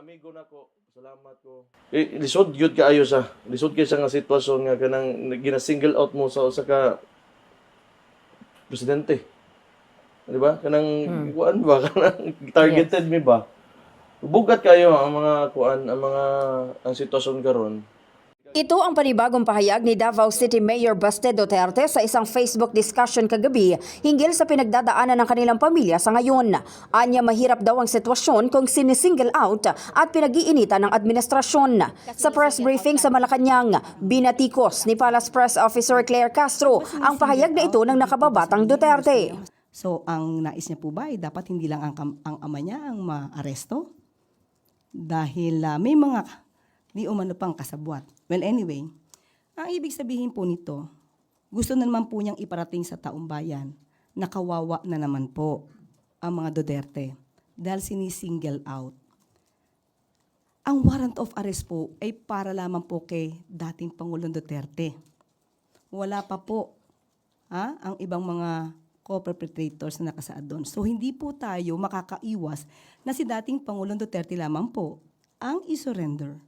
amigo nako, salamat ko. Eh, lisod gyud kaayo sa. Lisod kay sa nga sitwasyon nga kanang gina-single out mo sa usa ka presidente. Di ba? Kanang kuan ba kanang targeted mi ba? Bugat kayo ang mga kuan, ang mga ang sitwasyon karon. Ito ang panibagong pahayag ni Davao City Mayor Baste Duterte sa isang Facebook discussion kagabi hinggil sa pinagdadaanan ng kanilang pamilya sa ngayon. Anya mahirap daw ang sitwasyon kung sinisingle out at pinag-iinitan ng administrasyon. Sa press briefing sa Malacanang, binatikos ni Palace Press Officer Claire Castro ang pahayag na ito ng nakababatang Duterte. So, ang nais niya po ba ay dapat hindi lang ang, ang ama niya ang maaresto? Dahil ah, may mga di umano pang kasabwat. Well, anyway, ang ibig sabihin po nito, gusto na naman po niyang iparating sa taong bayan na kawawa na naman po ang mga Duterte dahil sinisingle out. Ang warrant of arrest po ay para lamang po kay dating Pangulong Duterte. Wala pa po ha, ang ibang mga co-perpetrators na nakasaad doon. So hindi po tayo makakaiwas na si dating Pangulong Duterte lamang po ang isurrender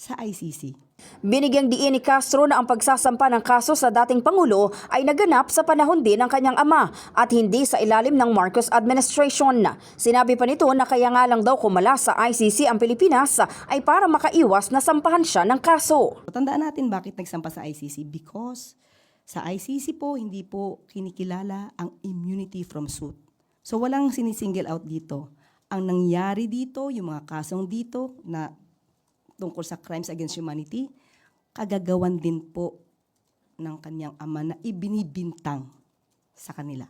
sa ICC. Binigyang diin ni Castro na ang pagsasampa ng kaso sa dating Pangulo ay naganap sa panahon din ng kanyang ama at hindi sa ilalim ng Marcos administration. Sinabi pa nito na kaya nga lang daw kumala sa ICC ang Pilipinas ay para makaiwas na sampahan siya ng kaso. So, tandaan natin bakit nagsampa sa ICC because sa ICC po hindi po kinikilala ang immunity from suit. So walang sinisingle out dito. Ang nangyari dito, yung mga kasong dito na tungkol sa crimes against humanity, kagagawan din po ng kanyang ama na ibinibintang sa kanila.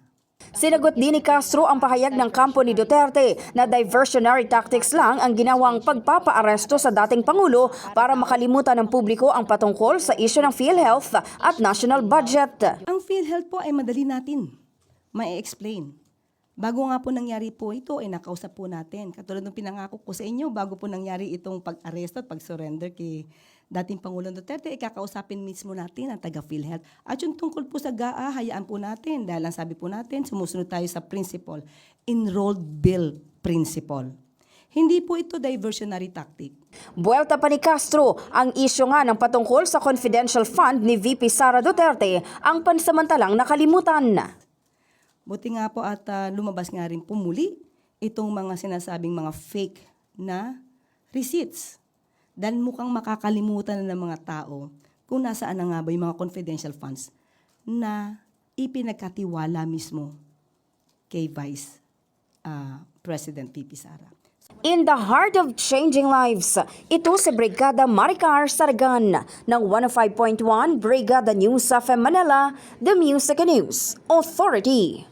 Sinagot din ni Castro ang pahayag ng kampo ni Duterte na diversionary tactics lang ang ginawang pagpapaaresto sa dating Pangulo para makalimutan ng publiko ang patungkol sa isyu ng PhilHealth at national budget. Ang PhilHealth po ay madali natin ma-explain. Bago nga po nangyari po ito, ay nakausap po natin. Katulad ng pinangako ko sa inyo, bago po nangyari itong pag-aresto at pag-surrender kay dating Pangulong Duterte, ikakausapin mismo natin ang taga PhilHealth. At yung tungkol po sa GAA, hayaan po natin. Dahil ang sabi po natin, sumusunod tayo sa principle, enrolled bill principle. Hindi po ito diversionary tactic. Buwelta pa ni Castro, ang isyu nga ng patungkol sa confidential fund ni VP Sara Duterte ang pansamantalang nakalimutan. Buti nga po at ah, lumabas nga rin pumuli itong mga sinasabing mga fake na receipts. Dahil mukhang makakalimutan na ng mga tao kung nasaan na nga ba yung mga confidential funds na ipinagkatiwala mismo kay Vice ah, President Pipi Sara. In the heart of changing lives, ito si Brigada Maricar Sargan ng 105.1 Brigada News of Manila, The Music News Authority.